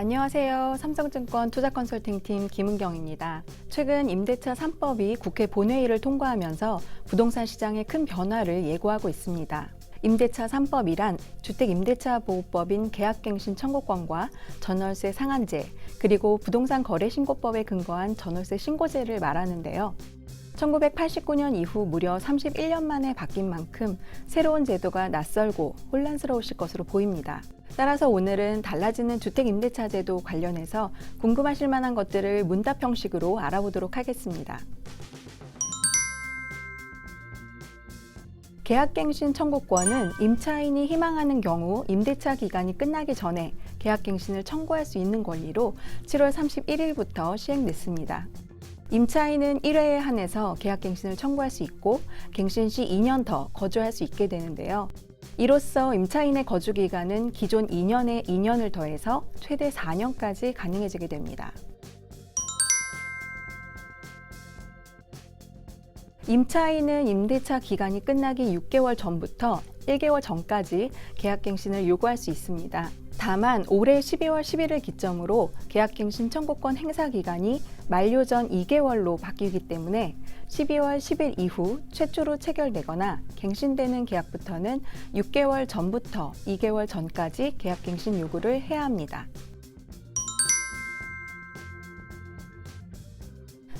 안녕하세요. 삼성증권 투자컨설팅팀 김은경입니다. 최근 임대차 3법이 국회 본회의를 통과하면서 부동산 시장에 큰 변화를 예고하고 있습니다. 임대차 3법이란 주택임대차보호법인 계약갱신 청구권과 전월세 상한제, 그리고 부동산 거래 신고법에 근거한 전월세 신고제를 말하는데요. 1989년 이후 무려 31년 만에 바뀐 만큼 새로운 제도가 낯설고 혼란스러우실 것으로 보입니다. 따라서 오늘은 달라지는 주택임대차 제도 관련해서 궁금하실 만한 것들을 문답 형식으로 알아보도록 하겠습니다. 계약갱신 청구권은 임차인이 희망하는 경우 임대차 기간이 끝나기 전에 계약갱신을 청구할 수 있는 권리로 7월 31일부터 시행됐습니다. 임차인은 1회에 한해서 계약갱신을 청구할 수 있고 갱신 시 2년 더 거주할 수 있게 되는데요. 이로써 임차인의 거주 기간은 기존 2년에 2년을 더해서 최대 4년까지 가능해지게 됩니다. 임차인은 임대차 기간이 끝나기 6개월 전부터 1개월 전까지 계약갱신을 요구할 수 있습니다. 다만 올해 12월 10일을 기점으로 계약갱신 청구권 행사 기간이 만료 전 2개월로 바뀌기 때문에 12월 10일 이후 최초로 체결되거나 갱신되는 계약부터는 6개월 전부터 2개월 전까지 계약갱신 요구를 해야 합니다.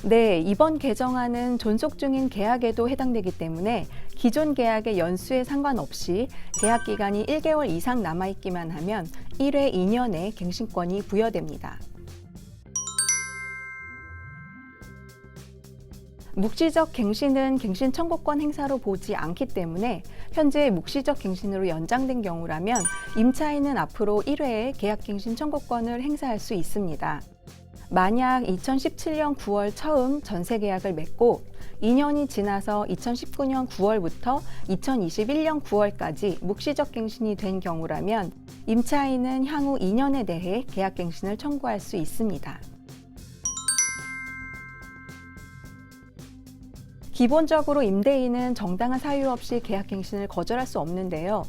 네, 이번 개정안은 존속 중인 계약에도 해당되기 때문에 기존 계약의 연수에 상관없이 계약 기간이 1개월 이상 남아 있기만 하면 1회 2년의 갱신권이 부여됩니다. 묵시적 갱신은 갱신 청구권 행사로 보지 않기 때문에 현재 묵시적 갱신으로 연장된 경우라면 임차인은 앞으로 1회에 계약 갱신 청구권을 행사할 수 있습니다. 만약 2017년 9월 처음 전세 계약을 맺고 2년이 지나서 2019년 9월부터 2021년 9월까지 묵시적 갱신이 된 경우라면 임차인은 향후 2년에 대해 계약 갱신을 청구할 수 있습니다. 기본적으로 임대인은 정당한 사유 없이 계약 갱신을 거절할 수 없는데요.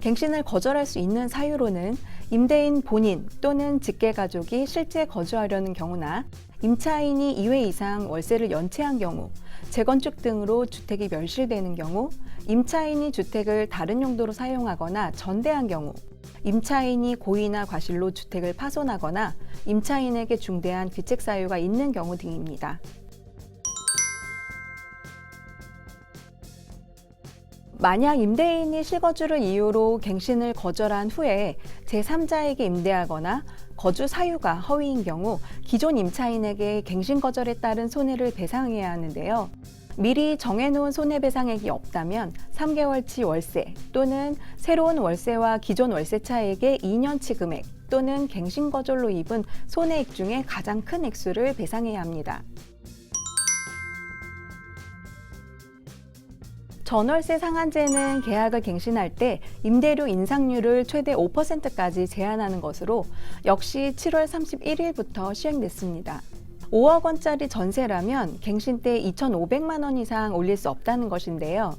갱신을 거절할 수 있는 사유로는 임대인 본인 또는 직계 가족이 실제 거주하려는 경우나 임차인이 2회 이상 월세를 연체한 경우, 재건축 등으로 주택이 멸실되는 경우, 임차인이 주택을 다른 용도로 사용하거나 전대한 경우, 임차인이 고의나 과실로 주택을 파손하거나 임차인에게 중대한 귀책 사유가 있는 경우 등입니다. 만약 임대인이 실거주를 이유로 갱신을 거절한 후에 제3자에게 임대하거나 거주 사유가 허위인 경우 기존 임차인에게 갱신 거절에 따른 손해를 배상해야 하는데요. 미리 정해놓은 손해배상액이 없다면 3개월치 월세 또는 새로운 월세와 기존 월세 차액의 2년치 금액 또는 갱신 거절로 입은 손해액 중에 가장 큰 액수를 배상해야 합니다. 전월세 상한제는 계약을 갱신할 때 임대료 인상률을 최대 5%까지 제한하는 것으로 역시 7월 31일부터 시행됐습니다. 5억 원짜리 전세라면 갱신 때 2,500만 원 이상 올릴 수 없다는 것인데요.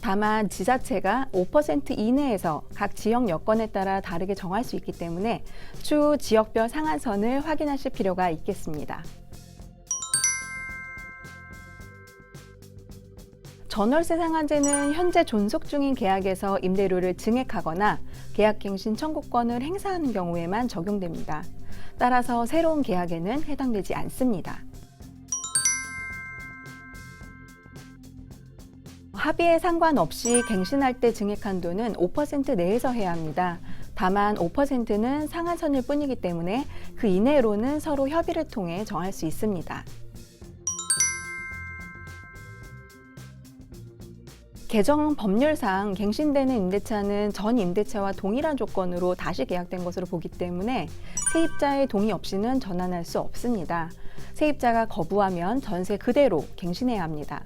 다만 지자체가 5% 이내에서 각 지역 여건에 따라 다르게 정할 수 있기 때문에 추후 지역별 상한선을 확인하실 필요가 있겠습니다. 전월세 상한제는 현재 존속 중인 계약에서 임대료를 증액하거나 계약갱신 청구권을 행사하는 경우에만 적용됩니다. 따라서 새로운 계약에는 해당되지 않습니다. 합의에 상관없이 갱신할 때 증액 한도는 5% 내에서 해야 합니다. 다만 5%는 상한선일 뿐이기 때문에 그 이내로는 서로 협의를 통해 정할 수 있습니다. 개정 법률상 갱신되는 임대차는 전 임대차와 동일한 조건으로 다시 계약된 것으로 보기 때문에 세입자의 동의 없이는 전환할 수 없습니다. 세입자가 거부하면 전세 그대로 갱신해야 합니다.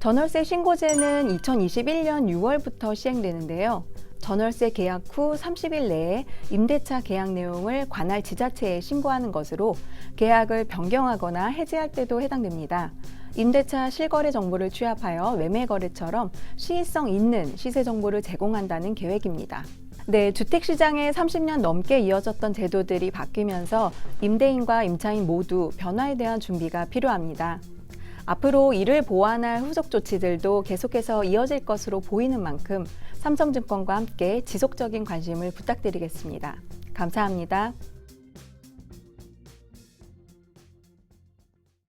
전월세 신고제는 2021년 6월부터 시행되는데요. 전월세 계약 후 30일 내에 임대차 계약 내용을 관할 지자체에 신고하는 것으로 계약을 변경하거나 해지할 때도 해당됩니다. 임대차 실거래 정보를 취합하여 매매 거래처럼 시의성 있는 시세 정보를 제공한다는 계획입니다. 네, 주택 시장에 30년 넘게 이어졌던 제도들이 바뀌면서 임대인과 임차인 모두 변화에 대한 준비가 필요합니다. 앞으로 이를 보완할 후속 조치들도 계속해서 이어질 것으로 보이는 만큼 삼성증권과 함께 지속적인 관심을 부탁드리겠습니다. 감사합니다.